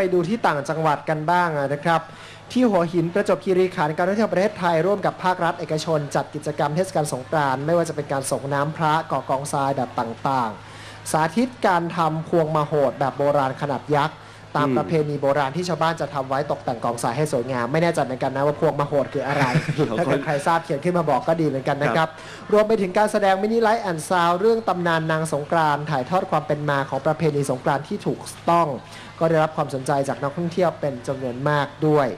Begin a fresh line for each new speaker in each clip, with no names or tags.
ไปดูที่ต่างจังหวัดกันบ้างนะครับ ที่หัวหินประจวบคีรีขันธ์การท่องเที่ยวประเทศไทยร่วมกับภาครัฐเอกชน จัดกิจกรรมเทศกาลสงกรานต์ไม่ว่าจะเป็นการส่งน้ำพระก่อกองทรายแบบต่างๆ สาธิตการทำพวงมโหดแบบโบราณขนาดยักษ์ ตาม
อืม
ประเพณีโบราณที่ชาวบ้านจะทำไว้ตกแต่งกองทรายให้สวยงาม ไม่แน่ใจเหมือนกันนะว่าพวงมโหดคืออะไร ถ้าเกิดใครทราบเขียนขึ้นมาบอกก็ดีเหมือนกันนะครับ รวมไปถึงการแสดงมินิไลท์แอนด์ซาวเรื่องตำนานนางสงกรานต์ถ่ายทอดความเป็นมาของประเพณีสงกรานต์ที่ถูกต้อง ก็ได้รับความสนใจจากนักท่องเที่ยวเป็นจำนวนมากด้วย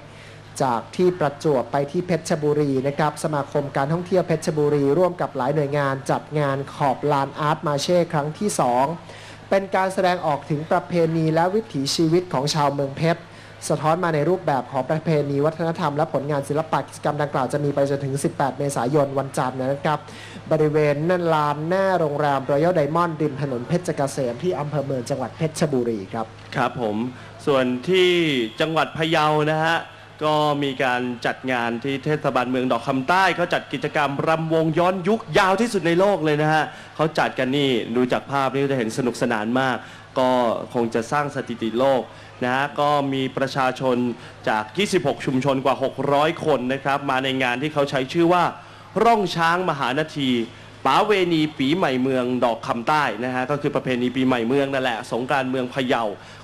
จากที่ประจวบไปที่เพชรบุรีนะครับ สมาคมการท่องเที่ยวเพชรบุรี ร่วมกับหลายหน่วยงานจัดงานขอบลานอาร์ตมาเช่ครั้งที่ 2 เป็นการแสดงออกถึงประเพณีและวิถีชีวิตของชาวเมืองเพชร สะท้อนมาในรูปแบบของประเพณีวัฒนธรรมและผลงานศิลปะกิจกรรมดังกล่าวจะมีไปจนถึง 18 เมษายนวันจันทร์นะครับ บริเวณนั่นลานหน้าโรงแรมรอยัลไดมอนด์ริมถนนเพชรเกษมที่อำเภอเมืองจังหวัดเพชรบุรีครับ
ครับผม ส่วนที่จังหวัดพะเยานะฮะ ก็มีการจัดงานที่เทศบาลเมืองดอกคำใต้เขาจัดกิจกรรมรำวงย้อนยุคยาวที่สุดในโลกเลยนะฮะเขาจัดกันนี่ดูจากภาพนี่จะเห็นสนุกสนานมาก ก็คงจะสร้างสถิติโลกนะฮะก็มีประชาชนจาก 26 ชุมชนกว่า 600 คนนะครับ มาในงานที่เขาใช้ชื่อว่า ร่องช้างมหานาที ป๋าเวณีปีใหม่เมืองดอกคำใต้นะฮะก็คือประเพณีปีใหม่เมืองนั่นแหละสงการเมืองพะเยา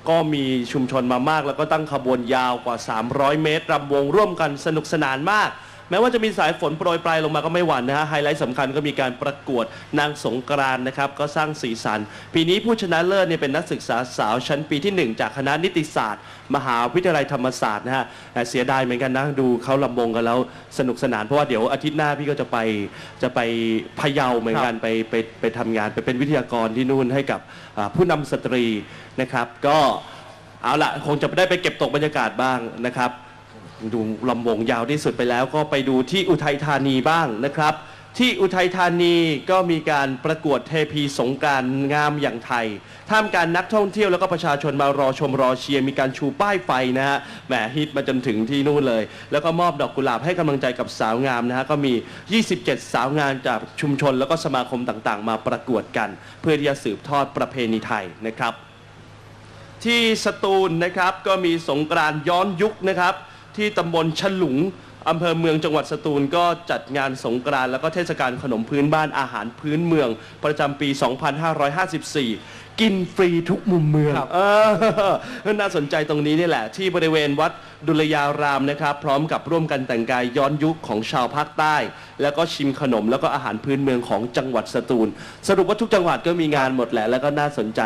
ก็มีชุมชนมามาก แล้วก็ตั้งขบวนยาวกว่า 300 เมตรรำวงร่วมกันสนุกสนานมาก แม้ว่าจะมีสายฝนโปรยปลายลงมาก็ไม่หวั่นนะฮะไฮไลท์สำคัญก็มีการประกวดนางสงกรานต์นะครับก็สร้างสีสัน ปีนี้ผู้ชนะเลิศเนี่ยเป็นนักศึกษาสาวชั้นปีที่1จากคณะนิติศาสตร์ มหาวิทยาลัยธรรมศาสตร์นะฮะแต่เสียดายเหมือนกันนะดูเขาลำวงกันแล้วสนุกสนานเพราะว่าเดี๋ยวอาทิตย์หน้าพี่ก็จะไปจะไปพะเยาเหมือนกันไปไปไปทำงานไปเป็นวิทยากรที่นู่นให้กับอ่าผู้นำสตรีนะครับ ก็เอาละคงจะได้ไปเก็บตกบรรยากาศบ้างนะครับ ดูลำวงยาวที่สุดไปแล้วก็ไปดูที่อุทัยธานีบ้างนะครับ ที่อุทัยธานีก็มีการประกวดเทพีสงการงามอย่างไทยท่ามกลารนักท่องเที่ยวแล้วก็ประชาชนมารอชมรอเชียร์มีการชูป้ายไฟนะฮะแหมฮิตมาจนถึงที่นู่นเลย แล้วก็มอบดอกกุหลาบให้กำลังใจกับสาวงามนะฮะก็มี 27 สาวงามจากชุมชนแล้วก็สมาคมต่างๆ มาประกวดกัน เพื่อที่จะสืบทอดประเพณีไทยนะครับ ที่สตูลนะครับก็มีสงกรานย้อนยุคนะครับ ที่ตำบลฉลุงอำเภอเมืองจังหวัดสตูลก็จัดงานสงกรานต์แล้วก็เทศกาลขนมพื้นบ้านอาหารพื้นเมือง ประจำปี 2554 กินฟรีทุกมุมเมืองเออน่าสนใจตรงนี้นี่แหละ ที่บริเวณวัดดุลยารามนะครับ พร้อมกับร่วมกันแต่งกายย้อนยุคของชาวภาคใต้ แล้วก็ชิมขนมแล้วก็อาหารพื้นเมืองของจังหวัดสตูล สรุปว่าทุกจังหวัดก็มีงานหมดแหละแล้วก็น่าสนใจ